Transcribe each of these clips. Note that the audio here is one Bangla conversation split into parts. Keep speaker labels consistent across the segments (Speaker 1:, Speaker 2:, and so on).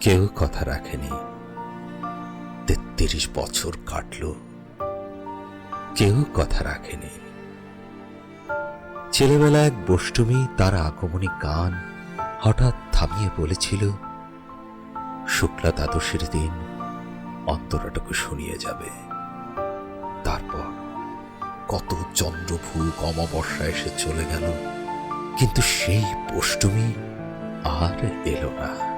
Speaker 1: কেউ কথা রাখেনি। তেত্রিশ বছর কাটল। কেউ কথা রাখেনি। ছেলেবেলা এক বষ্টমী তার আগমনী গান হঠাৎ থামিয়ে বলেছিল, শুক্লা দ্বাদশীর দিন অন্তরাটুকু শুনিয়ে যাবে। তারপর কত চন্দ্রভূক অমাবস্যা এসে চলে গেল। কিন্তু সেই বষ্টমী আর এলো না।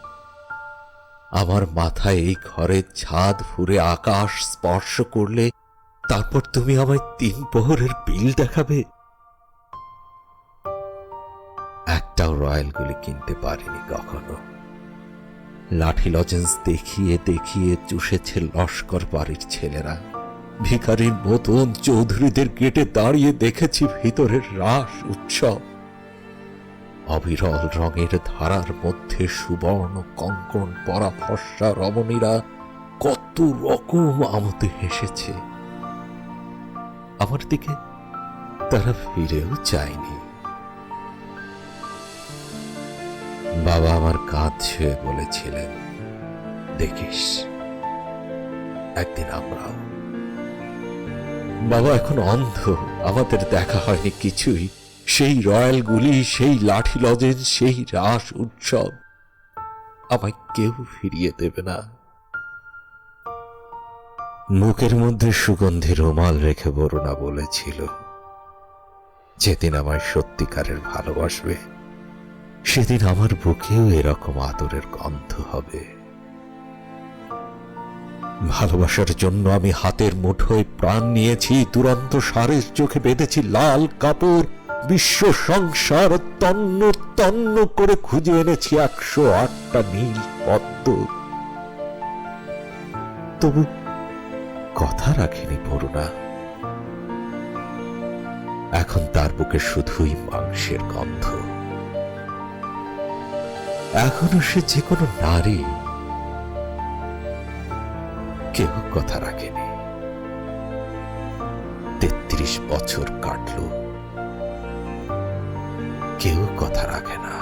Speaker 1: আমার মাথায় এই ঘরের ছাদ ফুরে আকাশ স্পর্শ করলে তারপর তুমি আমায় তিন প্রহরের বিল দেখাবে। একটাও রয়্যালগুলি কিনতে পারিনি কখনো। লাঠি লজেন্স দেখিয়ে দেখিয়ে চুষেছে লস্কর বাড়ির ছেলেরা। ভিখারির মতন চৌধুরীদের গেটে দাঁড়িয়ে দেখেছি ভিতরের রাস উৎসব। অবিরল রঙের ধারার মধ্যে সুবর্ণ কঙ্কন পরা ফর্সা রমণীরা কত রকম আমতে হেসেছে। আমার দিকে তারা ফিরেও চায়নি। বাবা আমার কাঁধ ছুঁয়ে বলেছিলেন, দেখিস, একদিন আমরাও। বাবা এখন অন্ধ, আমাদের দেখা হয়নি কিছুই। সেই রয়্যাল গুলি, সেই লাঠি লজেন সেই রাস উৎসব আমায় কেউ ফিরিয়ে দেবে না। মুখের মধ্যে সুগন্ধি রুমাল রেখে বরুণা বলেছিল, যেদিন আমায় সত্যিকারের ভালোবাসবে, সেদিন আমার বুকেও এরকম আদরের গন্ধ হবে। ভালোবাসার জন্য আমি হাতের মুঠোয় প্রাণ নিয়েছি দুরন্ত সারের চোখে বেঁধেছি লাল কাপড় বিশ্ব সংসার তন্ন তন্ন করে খুঁজে এনেছি একশো আটটা নীল পদ্ম। তবু কথা রাখিনি করুণা এখন তার বুকে শুধুই মাংসের গন্ধ। এখনও সে যে কোনো নারী কেউ কথা রাখেনি। তেত্রিশ বছর কাটল। রাখে না